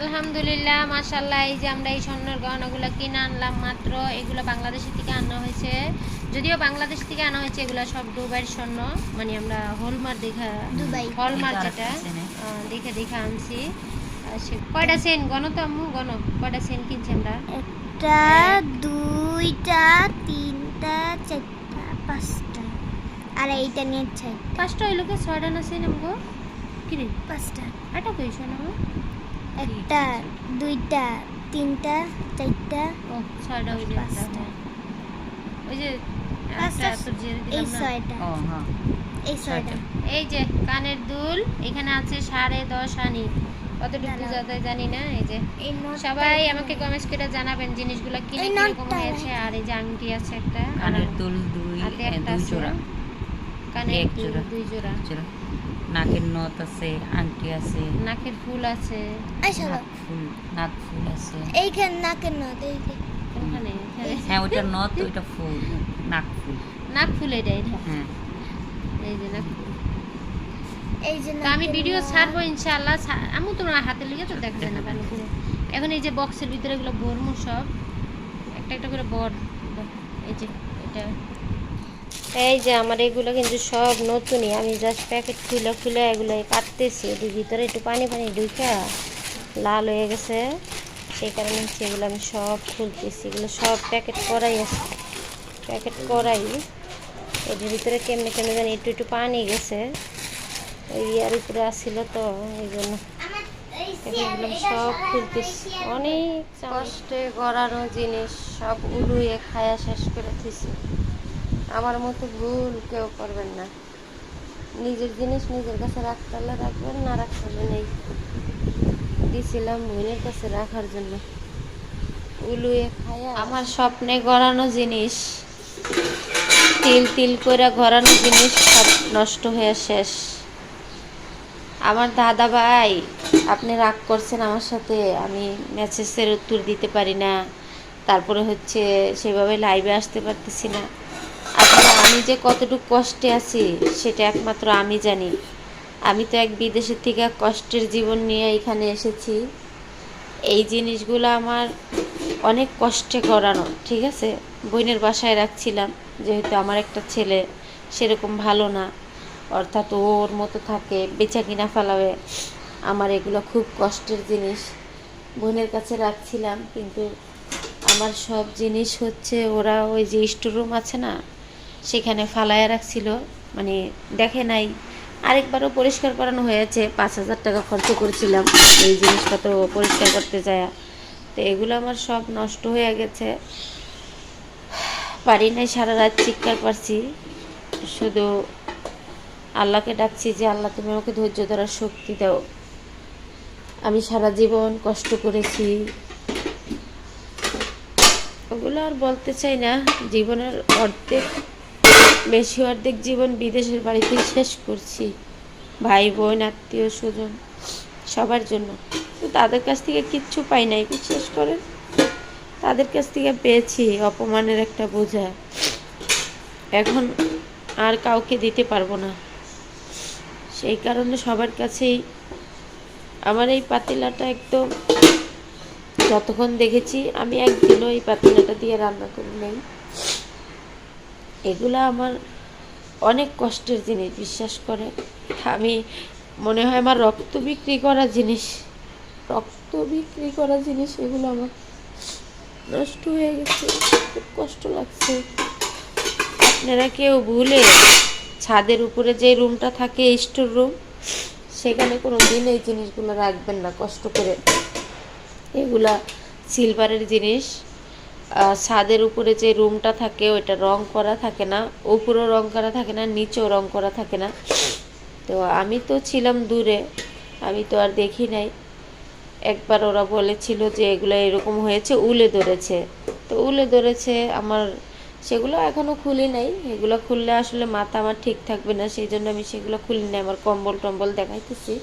আলহামদুলিল্লাহ মাশাল্লাহ এই যে আমরা এই স্বর্ণের গহনাগুলো কিনে আনলাম মাত্র এগুলো বাংলাদেশ থেকে আনা হয়েছে। যদিও বাংলাদেশ থেকে আনা হয়েছে এগুলো সব দুবাইয়ের স্বর্ণ মানে আমরা হলমার্ক দেখা দুবাই। হলমার্ক যেটা দেখে দেখে আনছি। আর কয়টা সেন গণ তো আম্মু গণ। কয়টা সেন কিনছি আমরা? একটা দুইটা তিনটা চারটা পাঁচটা। আর এইটা নিয়ে চাই পাঁচটা ওই লোকে ছয়টা না সেন আমগো কিরে? পাঁচটা। আটা কইছো না একটা দুইটা তিনটা চারটা ও ছয়টা ওই যে পাঁচটা। হ্যাঁ। ওই যে এই ছয়টা। ও হ্যাঁ। এই ছয়টা। এই যে কানের দুল এখানে আছে সাড়ে দশ আনি। কতটুকু। যাতে জানি না এই যে। সবাই আমাকে কমেন্টস করে জানাবেন জিনিসগুলো কিনে এই কীরকম হয়েছে। আর এই যে আংটি আছে একটা কানের দুল দুই হাতে একটা দুই জোড়া। কানের এক জোড়া। দুই জোড়া। নাকের নথ আছে আংটি আছে নাকের ফুল আছে। নাক ফুল নাক ফুল আছে। এইখানে নাকের নদ এইখানে হ্যাঁ ওইটা নথ ওইটা ফুল নাক ফুল। নাক ফুল এটা এটা হ্যাঁ। এই যে নাক ফুল। এই যে আমি ভিডিও নথ। ছাড়বো ইনশাআল্লাহ। আমু তোমার হাতে লিগে তো দেখা যায় না ভালো করে। এখন এই যে বক্সের ভিতরে এগুলো ভরমু সব একটা একটা করে বর এই যে এটা এই যে আমার এগুলো কিন্তু সব নতুনই। আমি জাস্ট প্যাকেট খুলে খুলে এগুলো কাটতেছি। এটির ভিতরে একটু পানি পানি ঢুকা লাল হয়ে গেছে। সেই কারণে হচ্ছে এগুলো আমি সব খুলতেছি। এগুলো সব প্যাকেট করাই আছে। প্যাকেট করাই। এটির ভিতরে কেমনে কেমনে জানি একটু একটু পানি গেছে। ওই ইয়ার উপরে আসছিল তো, এই জন্য। এগুলো সব খুলতেছি। অনেক কষ্টে গড়ানো জিনিস, সব উলুয়ে খায়া শেষ করে দিছি। আমার মতো ভুল কেউ করবেন না। নিজের জিনিস নিজের কাছে রাখতে হলে রাখবেন, না রাখতে হলে নেই। দিছিলাম বোনের কাছে রাখার জন্য। উলুয়ে খায়া আমার স্বপ্নে গড়ানো জিনিস, তিল তিল করে গড়ানো জিনিস সব নষ্ট হয়ে শেষ। আমার দাদা ভাই, আপনি রাগ করছেন আমার সাথে, আমি মেসেজের উত্তর দিতে পারি না। তারপরে হচ্ছে সেভাবে লাইভে আসতে পারতেছি না। আমি যে কতটুকু কষ্টে আছি, সেটা একমাত্র আমি জানি। আমি তো এক বিদেশের থেকে কষ্টের জীবন নিয়ে এখানে এসেছি। এই জিনিসগুলো আমার অনেক কষ্টে করানো, ঠিক আছে? বোনের বাসায় রাখছিলাম, যেহেতু আমার একটা ছেলে, সেরকম ভালো না। অর্থাৎ ওর মতো থাকে বেচা কিনা ফেলাবে। আমার এগুলো খুব কষ্টের জিনিস। বোনের কাছে রাখছিলাম, কিন্তু আমার সব জিনিস হচ্ছে ওরা ওই যে স্টোর রুম আছে না সেখানে ফালায় রাখছিল। মানে দেখে নাই। আরেকবারও পরিষ্কার করানো হয়েছে। পাঁচ হাজার টাকা খরচ করেছিলাম এই জিনিসপত্র পরিষ্কার করতে যায়। তো এগুলো আমার সব নষ্ট হয়ে গেছে। পারি নাই, সারা রাত চিৎকার পারছি শুধু আল্লাহকে ডাকছি যে, আল্লাহ, তুমি আমাকে ধৈর্য ধরার শক্তি দাও। আমি সারা জীবন কষ্ট করেছি। ওগুলো আর বলতে চাই না। জীবনের অর্ধেক বেশি অর্ধেক জীবন বিদেশের বাড়িতেই শেষ করছি। ভাই, বোন, আত্মীয়, স্বজন, সবার জন্য। তো তাদের কাছ থেকে কিচ্ছু পাই নাই বিশ্বাস করেন তাদের কাছ থেকে পেয়েছি অপমানের একটা বোঝা। এখন আর কাউকে দিতে পারব না। সেই কারণে সবার কাছেই আমার এই পাতিলাটা একদম যতক্ষণ দেখেছি, আমি একদিনও এই পাতিলাটা দিয়ে রান্না করি নাই। এগুলো আমার অনেক কষ্টের জিনিস, বিশ্বাস করে। আমি, মনে হয় আমার রক্ত বিক্রি করা জিনিস। রক্ত বিক্রি করা জিনিস, এগুলো আমার নষ্ট হয়ে গেছে, খুব কষ্ট লাগছে। আপনারা কেউ ভুলে ছাদের উপরে যে রুমটা থাকে, স্টোর রুম, সেখানে কোনো দিন এই জিনিসগুলো রাখবেন না, কষ্ট করে। এগুলা সিলভারের জিনিস। ছাদের উপরে যে রুমটা থাকে, ওইটা রং করা থাকে না। উপরেও রং করা থাকে না, নিচেও রং করা থাকে না। তো আমি তো ছিলাম দূরে, আমি তো আর দেখি নাই। একবার ওরা বলেছিল যে এগুলো এরকম হয়েছে, উলে ধরেছে। তো উলে ধরেছে, আমার সেগুলো এখনও খুলি নাই। এগুলো খুললে আসলে মাথা আমার ঠিক থাকবে না, সেই জন্য আমি সেগুলো খুলি নাই, আমার কম্বল টম্বল দেখাইতেছি।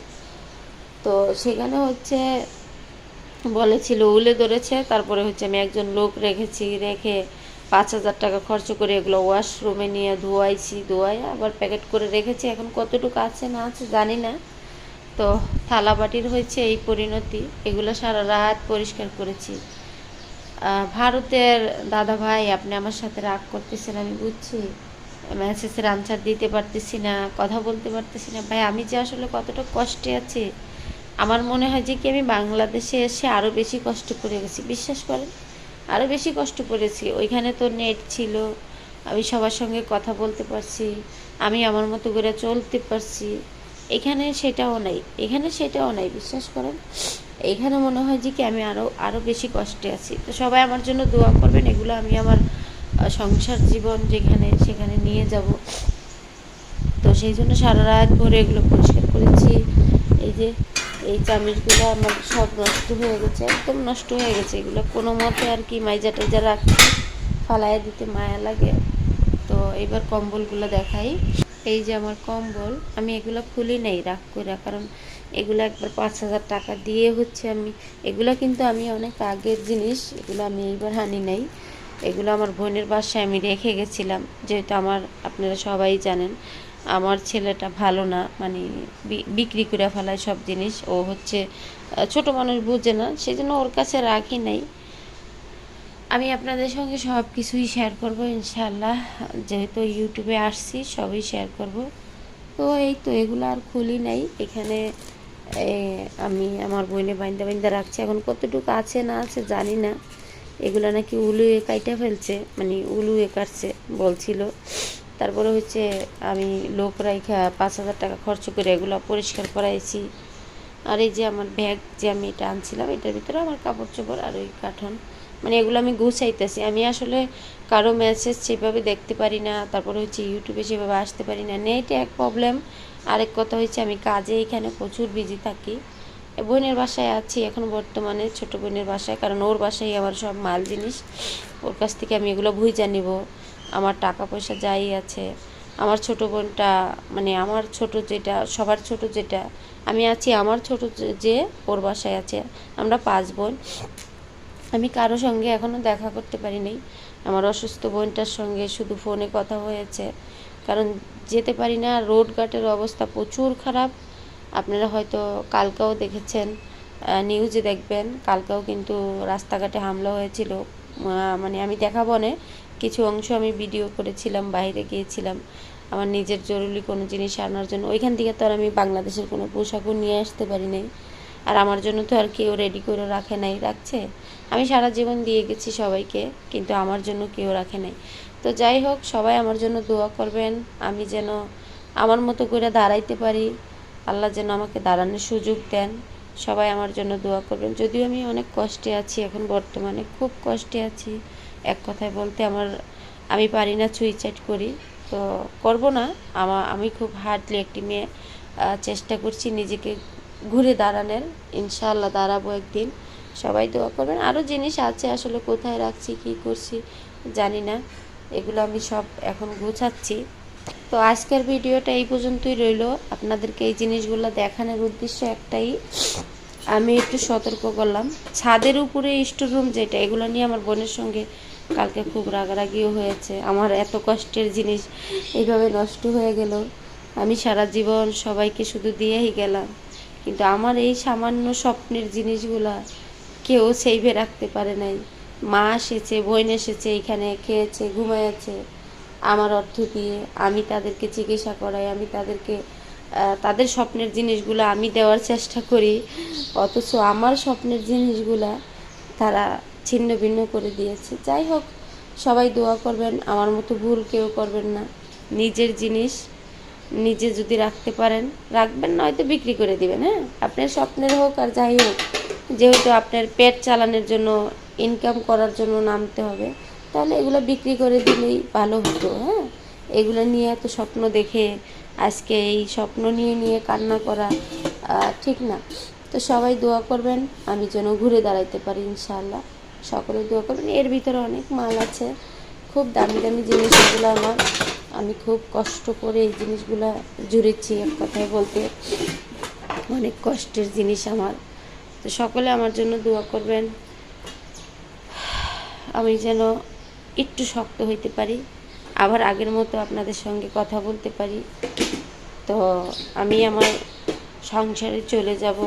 তো সেখানে হচ্ছে বলেছিল, উলে ধরেছে। তারপরে হচ্ছে আমি একজন লোক রেখেছি, রেখে পাঁচ হাজার টাকা খরচ করে এগুলো ওয়াশরুমে নিয়ে ধোয়াইছি ধোয়াই আবার প্যাকেট করে রেখেছি। এখন কতটুকু আছে না আছে জানি না। তো থালা বাটির হয়েছে এই পরিণতি, এগুলো সারা রাত পরিষ্কার করেছি। ভারতের দাদা ভাই, আপনি আমার সাথে রাগ করতেছেন, আমি বুঝছি। মেসেজের আনসার দিতে পারতেছি না, কথা বলতে পারতেছি না। ভাই, আমি যে আসলে কতটা কষ্টে আছি আমার মনে হয় যে কি আমি বাংলাদেশে এসে আরও বেশি কষ্ট করে গেছি। বিশ্বাস করেন? আরও বেশি কষ্ট করেছি। ওইখানে তো নেট ছিল, আমি সবার সঙ্গে কথা বলতে পারছি, আমি আমার মতো করে চলতে পারছি। এখানে সেটাও নাই, এখানে সেটাও নাই, বিশ্বাস করেন? এখানে মনে হয় যে কি আমি আরও আরও বেশি কষ্টে আছি। তো সবাই আমার জন্য দোয়া করবেন, এগুলো আমি আমার সংসার জীবন যেখানে, সেখানে নিয়ে যাব। তো সেই জন্য সারা রাত ভরে এগুলো পরিষ্কার করেছি। এই যে এই চামিচগুলো আমার সব নষ্ট হয়ে গেছে, একদম নষ্ট হয়ে গেছে। এগুলো কোনো মতে আর কি মাইজা টাইজা রাখছি ফালাইয়া দিতে মায়া লাগে। তো এবার কম্বলগুলো দেখাই। এই যে আমার কম্বল, আমি এগুলো খুলি নাই, রাগ করে কারণ এগুলো একবার পাঁচ হাজার টাকা দিয়ে হচ্ছে আমি, এগুলো কিন্তু আমি অনেক আগের জিনিস, এগুলো আমি এইবার হানি নাই। এগুলো আমার বোনের বাসায় আমি রেখে গেছিলাম, যেহেতু আমার, আপনারা সবাই জানেন। আমার ছেলেটা ভালো না মানে বিক্রি করে ফেলায় সব জিনিস। ও হচ্ছে ছোট মানুষ বুঝে না সেই জন্য ওর কাছে রাখি নাই। আমি আপনাদের সঙ্গে সব কিছুই শেয়ার করব ইনশাল্লাহ যেহেতু ইউটিউবে আসছি, সবই শেয়ার করব। তো এই তো, এগুলো আর খুলি নাই। এখানে আমি আমার বইনে বাইন্দা বাইন্দা রাখছি। এখন কতটুকু আছে না আছে জানি না। এগুলো নাকি উলু এ কাইটা ফেলছে মানে উলু এ কাটছে, বলছিল। তারপরে হচ্ছে আমি লোক রাইখা পাঁচ হাজার টাকা খরচ করে এগুলো পরিষ্কার করাইছি। আর এই যে আমার ব্যাগ যে আমি এটা আনছিলাম, এটার ভিতরে আমার কাপড় চোপড় আর ওই কাঠন মানে এগুলো আমি গুছাইতেছি। আমি আসলে কারও মেসেজ সেভাবে দেখতে পারি না, তারপরে হচ্ছে ইউটিউবে সেভাবে আসতে পারি না। নেটে এক প্রবলেম আরেক কথা হচ্ছে আমি কাজে এখানে প্রচুর বিজি থাকি। বোনের বাসায় আছি এখন বর্তমানে, ছোট বোনের বাসায়, কারণ ওর বাসায় আমার সব মাল জিনিস। ওর কাছ থেকে আমি এগুলো ভুইজা নিব। আমার টাকা পয়সা যাই আছে, আমার ছোট বোনটা মানে আমার ছোট যেটা, সবার ছোট যেটা, আমি আছি আমার ছোট যে- ওর বাসায় আছে, আমরা পাঁচ বোন। আমি কারও সঙ্গে এখনও দেখা করতে পারি নাই আমার অসুস্থ বোনটার সঙ্গে শুধু ফোনে কথা হয়েছে। কারণ যেতে পারি না, রোড ঘাটের অবস্থা প্রচুর খারাপ। আপনারা হয়তো কালকেও দেখেছেন নিউজে দেখবেন, কালকেও কিন্তু রাস্তাঘাটে হামলা হয়েছিল। মানে আমি দেখাবো না কিছু অংশ আমি ভিডিও করেছিলাম, বাইরে গিয়েছিলাম। আমার নিজের জরুরি কোনো জিনিস আনার জন্য। ওইখান থেকে তো আর আমি বাংলাদেশের কোনো পোশাকও নিয়ে আসতে পারি নাই। আর আমার জন্য তো আর কেউ রেডি করে রাখে নাই, রাখছে? আমি সারা জীবন দিয়ে গেছি সবাইকে, কিন্তু আমার জন্য কেউ রাখে নাই। তো যাই হোক, সবাই আমার জন্য দোয়া করবেন। আমি যেন আমার মতো করে দাঁড়াইতে পারি। আল্লাহ যেন আমাকে দাঁড়ানোর সুযোগ দেন। সবাই আমার জন্য দোয়া করবেন। যদিও আমি অনেক কষ্টে আছি, এখন বর্তমানে খুব কষ্টে আছি। এক কথায় বলতে আমার, আমি পারি না সুইসাইড করি। তো করব না। আমার আমি খুব হার্ডলি একটি মেয়ে চেষ্টা করছি নিজেকে ঘুরে দাঁড়ানোর। ইনশাল্লাহ দাঁড়াবো একদিন। সবাই দোয়া করবেন। আরও জিনিস আছে আসলে কোথায় রাখছি, কী করছি জানি না। এগুলো আমি সব এখন গুছাচ্ছি। তো আজকের ভিডিওটা এই পর্যন্তই রইল। আপনাদেরকে এই জিনিসগুলো দেখানোর উদ্দেশ্য একটাই, আমি একটু সতর্ক করলাম। ছাদের উপরে স্টোর রুম যেটা, এগুলো নিয়ে আমার বোনের সঙ্গে কালকে খুব রাগারাগিও হয়েছে। আমার এত কষ্টের জিনিস এইভাবে নষ্ট হয়ে গেল। আমি সারা জীবন সবাইকে শুধু দিয়েই গেলাম। কিন্তু আমার এই সামান্য স্বপ্নের জিনিসগুলা কেউ সেইভে রাখতে পারে নাই। মা এসেছে, বোন এসেছে, এখানে খেয়েছে, ঘুমাইয়াছে। আমার অর্থ দিয়ে আমি তাদেরকে চিকিৎসা করাই, আমি তাদেরকে তাদের স্বপ্নের জিনিসগুলো আমি দেওয়ার চেষ্টা করি। অথচ আমার স্বপ্নের জিনিসগুলা তারা ছিন্ন ভিন্ন করে দিয়েছে। যাই হোক, সবাই দোয়া করবেন, আমার মতো ভুল কেউ করবেন না। নিজের জিনিস নিজে যদি রাখতে পারেন, রাখবেন নয়তো বিক্রি করে দিবেন হ্যাঁ? আপনার স্বপ্নের হোক আর যাই হোক, যেহেতু আপনার পেট চালানোর জন্য ইনকাম করার জন্য নামতে হবে, তাহলে এগুলো বিক্রি করে দিলেই ভালো হতো হ্যাঁ? এগুলো নিয়ে এত স্বপ্ন দেখে, আজকে এই স্বপ্ন নিয়ে নিয়ে কান্না করা ঠিক না। তো সবাই দোয়া করবেন, আমি যেন ঘুরে দাঁড়াইতে পারি, ইনশাআল্লাহ। সকলে দোয়া করবেন এর ভিতরে অনেক মাল আছে। খুব দামি দামি জিনিস এগুলো আমার। আমি খুব কষ্ট করে এই জিনিসগুলো জুড়েছি এক কথায় বলতে। অনেক কষ্টের জিনিস আমার। তো সকলে আমার জন্য দোয়া করবেন। আমি যেন একটু শক্ত হইতে পারি। আবার আগের মতো আপনাদের সঙ্গে কথা বলতে পারি। তো আমি আমার সংসারে চলে যাব।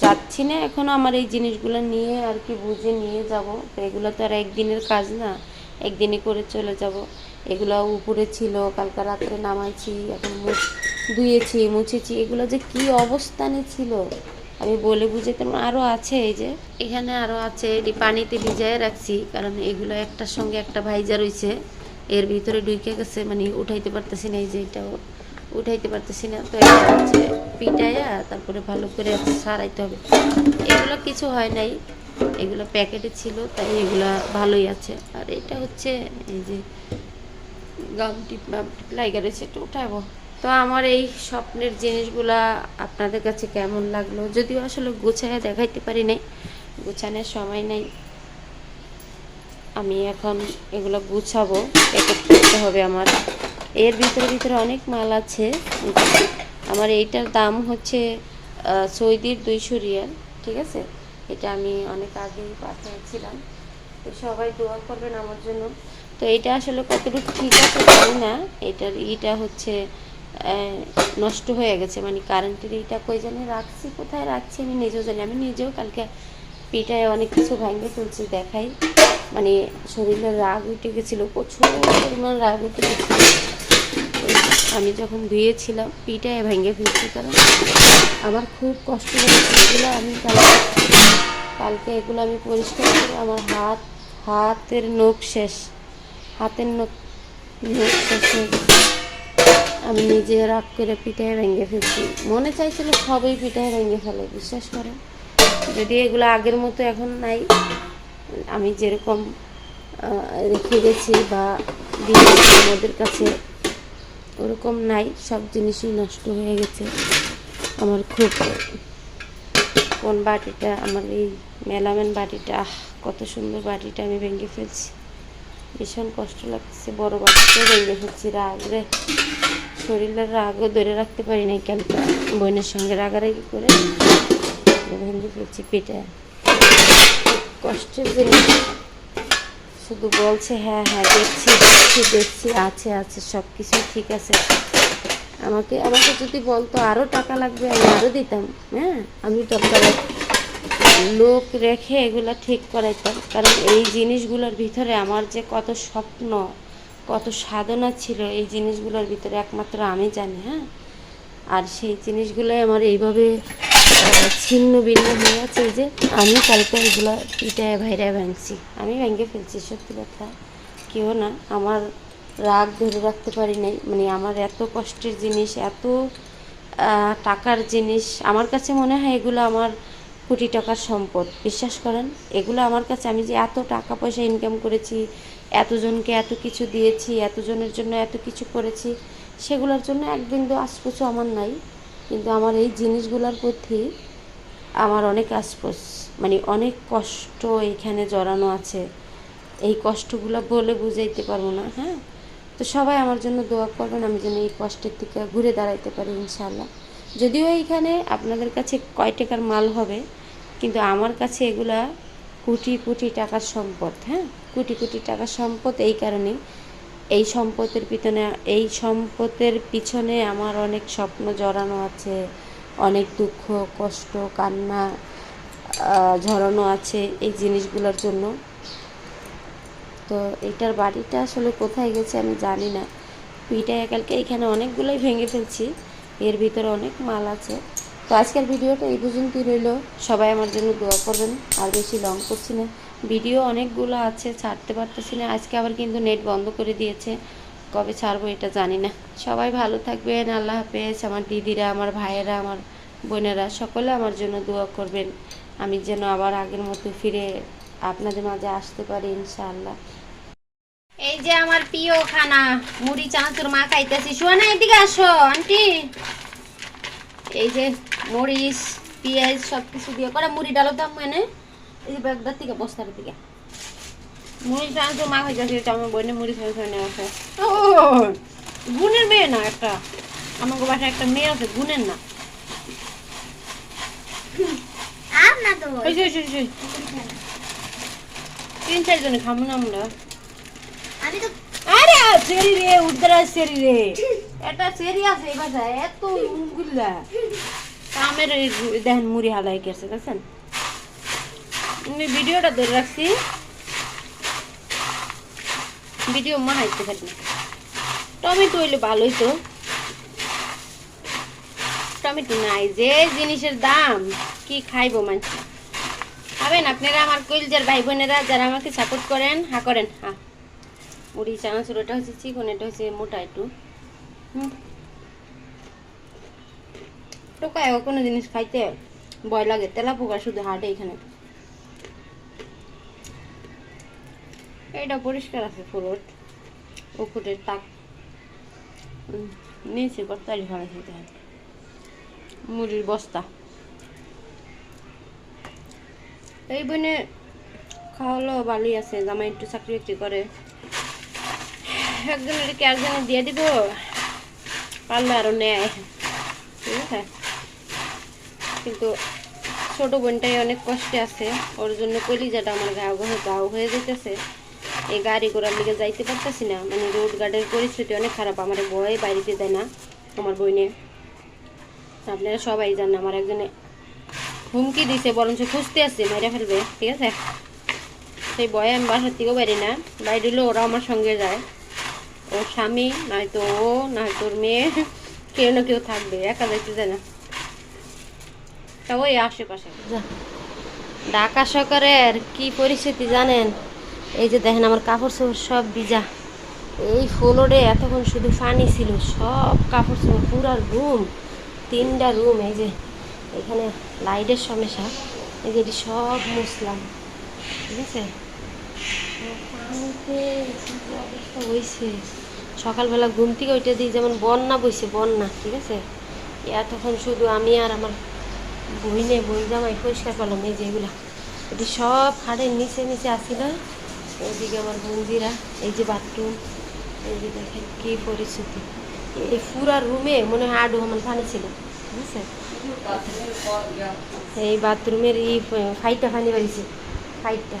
যাচ্ছি না, এখন আমার এই জিনিসগুলো নিয়ে আর কি বুঝে নিয়ে যাব। তো এগুলো তো আর একদিনের কাজ না একদিনে করে চলে যাব। এগুলো উপরে ছিল, কালকে রাত্রে নামাইছি, এখন মুছ- ধুয়েছি, মুছেছি, এগুলো যে কি অবস্থানে ছিল, আমি বলে বুঝাতে পারব না। আরও আছে এই যে, এখানে আরও আছে, এটি পানিতে ভিজায় রাখছি, কারণ এগুলো একটার সঙ্গে একটা ভাইজা রয়েছে এর ভিতরে ঢুকে গেছে মানে উঠাইতে পারতেছি না এই যে এটাও। উঠাইতে পারতেছি না। তো এটা হচ্ছে পিটাইয়া তারপরে ভালো করে সারাইতে হবে। এগুলো কিছু হয় নাই, এগুলো প্যাকেটে ছিল, তাই এগুলো ভালোই আছে। আর এটা হচ্ছে এই যে গাম টিপ লাইগা রয়েছে একটু উঠাবো। তো আমার এই স্বপ্নের জিনিসগুলা আপনাদের কাছে কেমন লাগল? যদিও আসলে গুছাইয়া দেখাইতে পারি নাই, গুছানোর সময় নাই। আমি এখন এগুলো গুছাবো, প্যাকেট করতে হবে আমার। এর ভিতরে ভিতরে অনেক মাল আছে। আমার এইটার দাম হচ্ছে সৌদির দুইশো রিয়াল, ঠিক আছে? এটা আমি অনেক আগেই পাঠিয়েছিলাম। তো সবাই দোয়া করবেন আমার জন্য। তো এটা আসলে কতটুকু ঠিক আছে জানি না। এটার ইটা হচ্ছে নষ্ট হয়ে গেছে। মানে কারেন্টের এইটা কই জানি? রাখছি, কোথায় রাখছি আমি নিজেও জানি আমি নিজেও কালকে পিঠায় অনেক কিছু ভাঙে তুলছি দেখাই। মানে শরীরের রাগ উঠে গেছিল, প্রচুর পরিমাণ রাগ উঠে গেছিল। আমি যখন ধুয়েছিলাম পিঠায় ভেঙে ফেলছি কারণ আমার খুব কষ্ট লেগেছে এগুলো আমি কালকে এগুলো আমি পরিষ্কার করে আমার হাত, হাতের নখ শেষ, হাতের নখ নখ শেষ আমি নিজে রাগ করে পিঠায় ভেঙে ফেলছি। মনে চাইছিল সবই পিঠায় ভেঙে ফেলে, বিশ্বাস করে যদি এগুলো আগের মতো এখন নাই, আমি যেরকম রেখে গেছি বা দিয়েছি আমাদের কাছে ওরকম নাই, সব জিনিসই নষ্ট হয়ে গেছে। আমার খুব কোন বাটিটা, আমার এই মেলামেন বাটিটা কত সুন্দর বাটিটা আমি ভেঙে ফেলছি। ভীষণ কষ্ট লাগছে, বড় বাটিটা ভেঙে ফেলছি, রাগ রে। শরীরের রাগও ধরে রাখতে পারি নাই কালকে বোনের সঙ্গে রাগারাগি করে ভেঙে ফেলছি পিঠা কষ্টের জিনিস। শুধু বলছে হ্যাঁ হ্যাঁ দেখছি দেখছি দেখছি, আছে আছে সব কিছু ঠিক আছে। আমাকে আমাকে যদি বলতো আরও টাকা লাগবে, আমি আরও দিতাম। হ্যাঁ আমি দরকারে লোক রেখে এগুলো ঠিক করাইতাম। কারণ এই জিনিসগুলোর ভিতরে আমার যে কত স্বপ্ন, কত সাধনা ছিল, এই জিনিসগুলোর ভিতরে একমাত্র আমি জানি হ্যাঁ। আর সেই জিনিসগুলোই আমার এইভাবে ছিন্ন ভিন্ন হয়ে আছে যে আমি কালকে এগুলো পিটায় ভাইরা ভাঙছি। আমি ভেঙে ফেলছি, সত্যি কথা। কেউ না, আমার রাগ ধরে রাখতে পারি নাই। মানে আমার এত কষ্টের জিনিস, এত টাকার জিনিস, আমার কাছে মনে হয় এগুলো আমার কোটি টাকার সম্পদ। বিশ্বাস করেন, এগুলো আমার কাছে আমি যে এত টাকা পয়সা ইনকাম করেছি, এতজনকে এত কিছু দিয়েছি, এতজনের জন্য এত কিছু করেছি, সেগুলোর জন্য একদিন তো আশপুষও আমার নাই। কিন্তু আমার এই জিনিসগুলোর প্রতি আমার অনেক আশপোষ মানে অনেক কষ্ট এখানে জড়ানো আছে। এই কষ্টগুলো বলে বুঝাইতে পারব না হ্যাঁ? তো সবাই আমার জন্য দোয়া করবেন, আমি যেন এই কষ্টের থেকে ঘুরে দাঁড়াইতে পারি ইনশাল্লাহ যদিও এইখানে আপনাদের কাছে কয় টাকার মাল হবে, কিন্তু আমার কাছে এগুলা কোটি কোটি টাকার সম্পদ হ্যাঁ? কোটি কোটি টাকার সম্পদ এই কারণে এই সম্পদের পিছনে, এই সম্পদের পিছনে আমার অনেক স্বপ্ন জড়ানো আছে। অনেক দুঃখ, কষ্ট, কান্না ঝরানো আছে এই জিনিসগুলোর জন্য। তো এটার বাড়িটা আসলে কোথায় গেছে আমি জানি না। পিঠায় কালকে এখানে অনেকগুলোই ভেঙে ফেলছি। এর ভিতরে অনেক মাল আছে। তো আজকের ভিডিওটা এই পর্যন্তই রইল। সবাই আমার জন্য দোয়া করবেন। আর বেশি লং করছি না। ভিডিও অনেকগুলো আছে, ছাড়তে পারতেছি না। আজকে আবার কিন্তু নেট বন্ধ করে দিয়েছে। কবে ছাড়বো এটা জানি না। সবাই ভালো থাকবেন, আল্লাহ হাফেজ। আমার দিদিরা, আমার ভাইয়েরা, আমার বোনেরা, সকলে আমার জন্য দোয়া করবেন। আমি যেন আবার আগের মতো ফিরে আপনাদের মাঝে আসতে পারি, ইনশাআল্লাহ। এই যে আমার প্রিয় খানা, মুড়ি চানাচুর মা খাইতেছি। শোনা এদিকে আসো, আন্টি। এই যে মরিচ, পেঁয়াজ সব কিছু দিয়ে। করে মুড়ি ডালো দাম মানে এই যে থেকে বস্তার দিকে। মুড়ি চানাচুর মা খাইতেছি তো আমার বোনে মুড়ি চানাচুর নেওয়া আছে ও গুণের মেয়ে না একটা? আমাকে বাসায় একটা মেয়ে আছে গুণের না। তো। তিন চারজনে খাব না আমরা। আমি তো আরে সেরি রে উদ্রা সেরি রে। এটা সেরি আছে এই বাসায় এত উগুলা আমের এই দেখেন মুড়ি হালাই গেছে দেখছেন? আমি ভিডিওটা ধরে রাখছি। ভিডিও মাহাইতে পারি না। টমেটো হইলে ভালোই তো টমেটো নাই যে জিনিসের দাম, কি খাইবো মানুষ? খাবেন আপনারা আমার কইলজার ভাই বোনেরা যারা আমাকে সাপোর্ট করেন, হা করেন, হা। মুড়ি চানাচুর ওটা হচ্ছে চিকন, এটা হচ্ছে মোটা একটু। হুম। টোকায় কোনো জিনিস খাইতে ভয় লাগে তেলা পোকা শুধু হাটে এখানে। এটা পরিষ্কার আছে ফুরট উকুটের তাক। নিচে কর্তারি ভালো খেতে হয়। মুড়ির বস্তা। এই বনে খাওয়ালো ভালোই আছে, জামাই একটু চাকরি বাকরি করে। একজনের কি একজনের দিয়ে দিব, পারলে আরও নেয়। ঠিক আছে? কিন্তু ছোট বোনটাই অনেক কষ্টে আছে, ওর জন্য কলিজাটা আমার গাও হয়ে গাও হয়ে যেতেছে এই গাড়ি ঘোড়ার লিগে যাইতে পারতেছি না। মানে রোড গার্ডের পরিস্থিতি অনেক খারাপ আমার বয় বাড়িতে দেয় না আমার বইনে। আপনারা সবাই জানেন আমার একজনে হুমকি দিছে বরঞ্চ খুঁজতে আসছে মেরে ফেলবে ঠিক আছে? সেই বয়ে আমি বাসার থেকেও বাইরে না। বাইরে ওরা আমার সঙ্গে যায়। ওর স্বামী নয়তো ও নয়তো ওর মেয়ে কেউ না কেউ থাকবে একা যাইতে যায় না। তা ওই আশেপাশে। ঢাকা সরকারের কি পরিস্থিতি জানেন? এই যে দেখেন আমার কাপড় চোপড় সব ভিজা। এই ফ্লোরে এতক্ষণ শুধু পানি ছিল, সব কাপড় চোপড়, পুরা রুম, তিনটা রুম, এই যে এখানে লাইটের সমস্যা, এই যে এটি সব মুসলাম ঠিক আছে? পানিতে হয়েছে? সকালবেলা ঘুম থেকে ওইটা দিয়ে যেমন বন্যা বইছে, বন্যা, ঠিক আছে? এতক্ষণ শুধু আমি আর আমার বইনে বই জামাই পরিষ্কার করলাম, এই যে এগুলা। এটি সব হাড়ের নিচে নিচে আসিল। এইদিকে আমার বন্দিরা এই যে বাথরুম এই যে দেখেন কি পরিস্থিতি। এই পুরা রুমে মনে হয় আডু আমার পানি ছিল এই বাথরুমের এই ফাইটটা পানি বাড়িছে ফাইটটা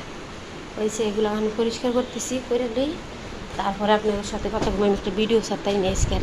হয়েছে, এগুলো আমি পরিষ্কার করতেছি, করে দিই তারপরে আপনাদের সাথে কথা বলব, আমি একটা ভিডিও সাথে নিয়ে আজকে